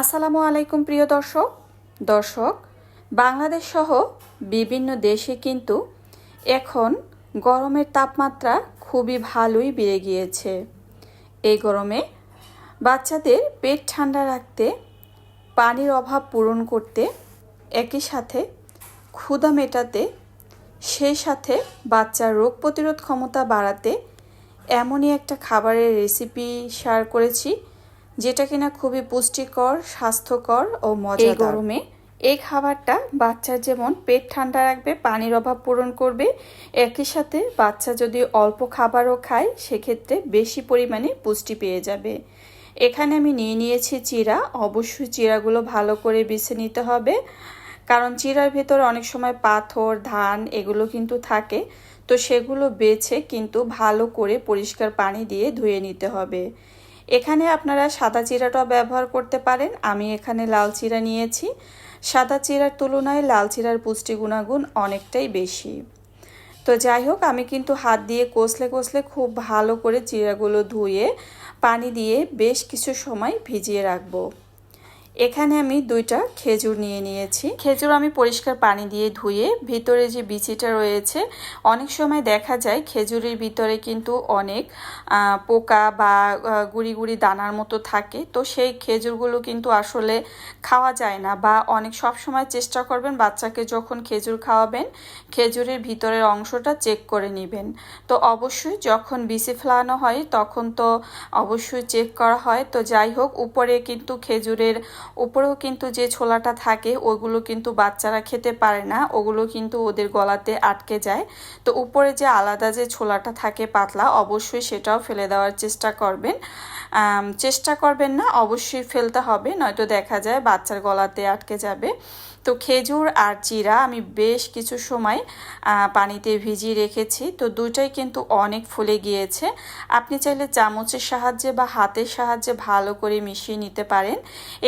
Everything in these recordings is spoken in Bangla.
আসসালামু আলাইকুম, প্রিয় দর্শক। দর্শক, বাংলাদেশ সহ বিভিন্ন দেশে কিন্তু এখন গরমের তাপমাত্রা খুবই ভালোই বেড়ে গিয়েছে। এই গরমে বাচ্চাদের পেট ঠান্ডা রাখতে, পানির অভাব পূরণ করতে, একই সাথে ক্ষুধা মেটাতে, সেই সাথে বাচ্চার রোগ প্রতিরোধ ক্ষমতা বাড়াতে এমনই একটা খাবারের রেসিপি শেয়ার করেছি। যেটা কিনা খুবই পুষ্টিকর, স্বাস্থ্যকর ও মজাদার। গরমে এই খাবারটা বাচ্চার যেমন পেট ঠান্ডা রাখবে, পানির অভাব পূরণ করবে, একই সাথে বাচ্চা যদি অল্প খাবারও খায়, সেক্ষেত্রে বেশি পরিমাণে পুষ্টি পেয়ে যাবে। এখানে আমি নিয়ে নিয়েছি চিরা। অবশ্যই চিরাগুলো ভালো করে বেছে নিতে হবে। কারণ চিরার ভেতর অনেক সময় পাথর, ধান এগুলো কিন্তু থাকে। তো সেগুলো বেছে কিন্তু ভালো করে পরিষ্কার পানি দিয়ে ধুয়ে নিতে হবে। এখানে আপনারা সাদা চিরাটাও ব্যবহার করতে পারেন। আমি এখানে লাল চিরা নিয়েছি। সাদা চিরার তুলনায় লাল চিরার পুষ্টি গুণাগুণ অনেকটাই বেশি। তো যাই হোক, আমি কিন্তু হাত দিয়ে কষলে কষলে খুব ভালো করে চিরাগুলো ধুয়ে, পানি দিয়ে বেশ কিছু সময় ভিজিয়ে রাখব। এখানে আমি দুইটা খেজুর নিয়ে নিয়েছি। খেজুর আমি পরিষ্কার পানি দিয়ে ধুয়ে ভিতরে যে বিচিটা রয়েছে, অনেক সময় দেখা যায় খেজুরের ভিতরে কিন্তু অনেক পোকা বা গুড়ি গুড়ি দানার মতো থাকে। তো সেই খেজুরগুলো কিন্তু আসলে খাওয়া যায় না বা অনেক সব সময় চেষ্টা করবেন বাচ্চাকে যখন খেজুর খাওয়াবেন, খেজুরের ভিতরের অংশটা চেক করে নেবেন। তো অবশ্যই যখন বিচি ফেলানো হয় তখন তো অবশ্যই চেক করা হয়। তো যাই হোক, উপরে কিন্তু খেজুরের উপরেও কিন্তু যে ছোলাটা থাকে, ওগুলো কিন্তু বাচ্চারা খেতে পারে না, ওগুলো কিন্তু ওদের গলাতে আটকে যায়। তো উপরে যে আলাদা যে ছোলাটা থাকে পাতলা, অবশ্যই সেটাও ফেলে দেওয়ার চেষ্টা করবেন। চেষ্টা করবেন না, অবশ্যই ফেলতে হবে, নয়তো দেখা যায় বাচ্চার গলাতে আটকে যাবে। তো খেজুর আর চিরা আমি বেশ কিছু সময় পানিতে ভিজিয়ে রেখেছি। তো দুটাই কিন্তু অনেক ফুলে গিয়েছে। আপনি চাইলে চামচের সাহায্যে বা হাতের সাহায্যে ভালো করে মিশিয়ে নিতে পারেন।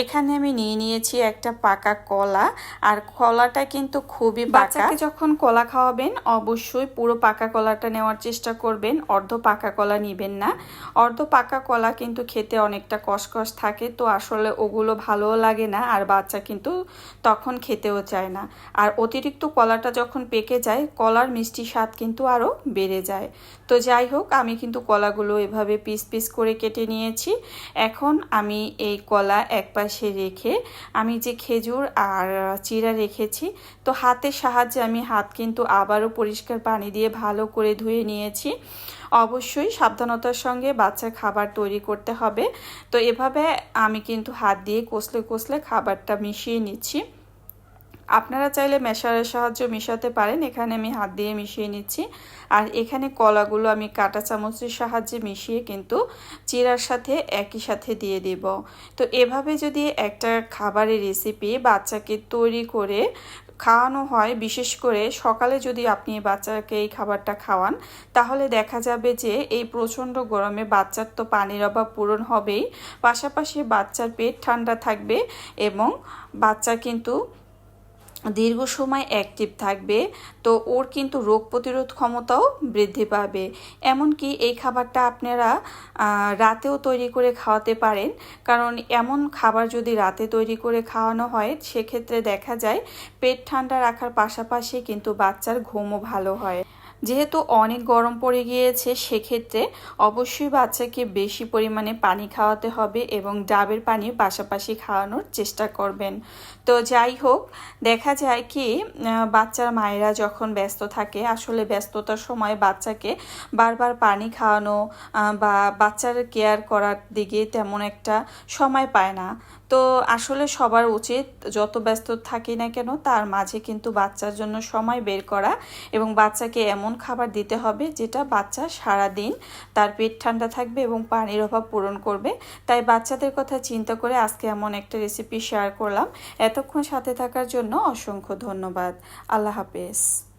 এখানে আমি নিয়ে নিয়েছি একটা পাকা কলা, আর কলাটা কিন্তু খুবই বাচ্চাকে যখন কলা খাওয়াবেন, অবশ্যই পুরো পাকা কলাটা নেওয়ার চেষ্টা করবেন। অর্ধ পাকা কলা নিবেন না। অর্ধ পাকা কলা কিন্তু খেতে অনেকটা কসকস থাকে, তো আসলে ওগুলো ভালোও লাগে না আর বাচ্চা কিন্তু তখন খেতেও চায় না। আর অতিরিক্ত কলাটা যখন পেকে যায়, কলার মিষ্টি স্বাদ কিন্তু আরও বেড়ে যায়। তো যাই হোক, আমি কিন্তু কলাগুলো এভাবে পিস পিস করে কেটে নিয়েছি। এখন আমি এই কলা এক পাশে রেখে আমি যে খেজুর আর চিরা রেখেছি, তো হাতের সাহায্যে আমি হাত কিন্তু আবারও পরিষ্কার পানি দিয়ে ভালো করে ধুয়ে নিয়েছি। অবশ্যই সাবধানতার সঙ্গে বাচ্চার খাবার তৈরি করতে হবে। তো এভাবে আমি কিন্তু হাত দিয়ে কষলে কষলে খাবারটা মিশিয়ে নিচ্ছি। আপনারা চাইলে মেশারের সাহায্য মিশাতে পারেন। এখানে আমি হাত দিয়ে মিশিয়ে নিচ্ছি। আর এখানে কলাগুলো আমি কাটা চামচের সাহায্যে মিশিয়ে কিন্তু চিরার সাথে একই সাথে দিয়ে দেব। তো এভাবে যদি একটা খাবারের রেসিপি বাচ্চাকে তৈরি করে খাওয়ানো হয়, বিশেষ করে সকালে যদি আপনি বাচ্চাকে এই খাবারটা খাওয়ান, তাহলে দেখা যাবে যে এই প্রচণ্ড গরমে বাচ্চার তো পানির অভাব পূরণ হবেই। পাশাপাশি বাচ্চার পেট ঠান্ডা থাকবে এবং বাচ্চা কিন্তু দীর্ঘ সময় অ্যাক্টিভ থাকবে, তো ওর কিন্তু রোগ প্রতিরোধ ক্ষমতাও বৃদ্ধি পাবে। এমনকি এই খাবারটা আপনারা রাতেও তৈরি করে খাওয়াতে পারেন। কারণ এমন খাবার যদি রাতে তৈরি করে খাওয়ানো হয়, সেক্ষেত্রে দেখা যায় পেট ঠান্ডা রাখার পাশাপাশি কিন্তু বাচ্চার ঘুমও ভালো হয়। যেহেতু অনেক গরম পড়ে গিয়েছে, সেক্ষেত্রে অবশ্যই বাচ্চাকে বেশি পরিমাণে পানি খাওয়াতে হবে এবং ডাবের পানি পাশাপাশি খাওয়ানোর চেষ্টা করবেন। তো যাই হোক, দেখা যায় কি বাচ্চার মায়েরা যখন ব্যস্ত থাকে, আসলে ব্যস্ততার সময় বাচ্চাকে বারবার পানি খাওয়ানো বা বাচ্চার কেয়ার করার দিকে তেমন একটা সময় পায় না। তো আসলে সবার উচিত যত ব্যস্ত থাকি না কেন, তার মাঝে কিন্তু বাচ্চার জন্য সময় বের করা এবং বাচ্চাকে এমন খাবার দিতে হবে যেটা বাচ্চা সারা দিন তার পেট ঠান্ডা থাকবে এবং পানির অভাব পূরণ করবে। তাই বাচ্চাদের কথা চিন্তা করে আজকে এমন একটা রেসিপি শেয়ার করলাম। এতক্ষণ সাথে থাকার জন্য অসংখ্য ধন্যবাদ। আল্লাহ হাফেজ।